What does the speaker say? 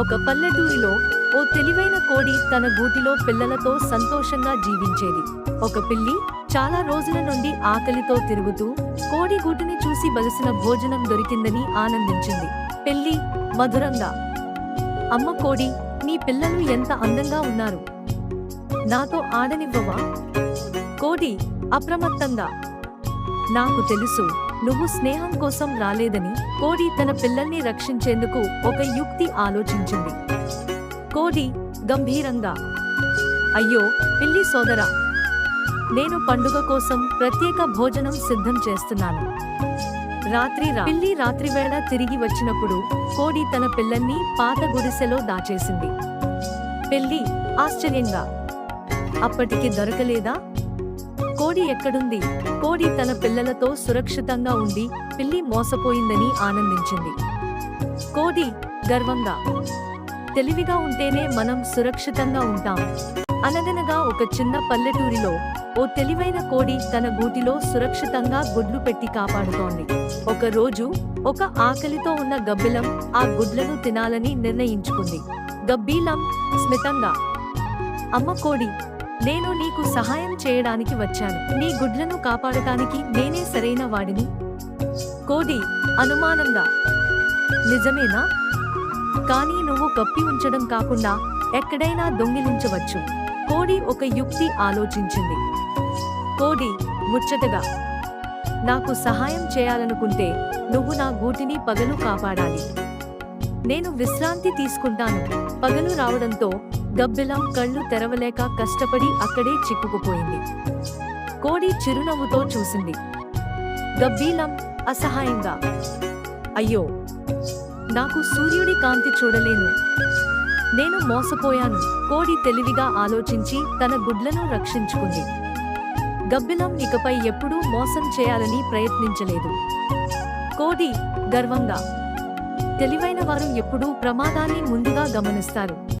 ఒక పల్లెటూరిలో ఓ తెలివైన కోడి తన గూటిలో పిల్లలతో సంతోషంగా జీవించేది. ఒక పిల్లి చాలా రోజుల నుండి ఆకలితో తిరుగుతూ కోడి గూటిని చూసి బలసిన భోజనం దొరికిందని ఆనందించింది. పిల్లి మధురంగా అమ్మ కోడి నీ పిల్లలు ఎంత అందంగా ఉన్నారు? నాతో ఆడనివ్వవా? కోడి అప్రమత్తంగా నాకు తెలుసు. నువ్వు స్నేహం కోసం రాలేదని కోడి తన పిల్లల్ని రక్షించేందుకు ఒక యుక్తి ఆలోచించింది. కోడి గంభీరంగా అయ్యో పిల్లి సోదరా నేను పండుగ కోసం ప్రత్యేక భోజనం సిద్ధం చేస్తున్నాను. రాత్రి పిల్లి రాత్రివేళ తిరిగి వచ్చినప్పుడు కోడి తన పిల్లల్ని పాత గుడిసెలో దాచేసింది. పిల్లి ఆశ్చర్యంగా అప్పటికి దొరకలేదా? కోడి ఎక్కడుంది? కోడి తన పిల్లలతో సురక్షితంగా ఉండి పిల్లి మోసపోయిందని ఆనందించింది. కోడి గర్వంగా. తెలివిగా ఉంటేనే మనం సురక్షితంగా ఉంటాం. అనగనగా ఒక చిన్న పల్లెటూరిలో ఓ తెలివైన కోడి తన గూటిలో సురక్షితంగా గుడ్లు పెట్టి కాపాడుతోంది. ఒక రోజు ఒక ఆకలితో ఉన్న గబ్బిలం ఆ గుడ్లను తినాలని నిర్ణయించుకుంది. గబ్బీలం స్మితంగా. అమ్మ కోడి నేను నీకు సహాయం చేయడానికి వచ్చాను. నీ గుడ్లను కాపాడటానికి నేనే సరైన వాడిని. కోడి అనుమానంగా నిజమేనా? కానీ నువ్వు కప్పి ఉంచడం కాకుండా ఎక్కడైనా దొంగిలించవచ్చు. కోడి ఒక యుక్తి ఆలోచించింది. కోడి ముచ్చటగా నాకు సహాయం చేయాలనుకుంటే నువ్వు నా గూటిని పగలు కాపాడాలి. నేను విశ్రాంతి తీసుకుంటాను. పగలు రావడంతో గబ్బిలం కళ్ళు తెరవలేక కష్టపడి అక్కడే చిక్కుకుపోయింది. కోడి చిరునవ్వుతో చూసింది. గబ్బీలం అసహాయంగా. అయ్యో నాకు సూర్యుడి కాంతి చూడలేను. నేను మోసపోయాను కోడి తెలివిగా ఆలోచించి తన గుడ్లను రక్షించుకుంది. గబ్బిలం ఇకపై ఎప్పుడూ మోసం చేయాలని ప్రయత్నించలేదు. కోడి గర్వంగా. తెలివైన వారు ఎప్పుడూ ప్రమాదాన్ని ముందుగా గమనిస్తారు.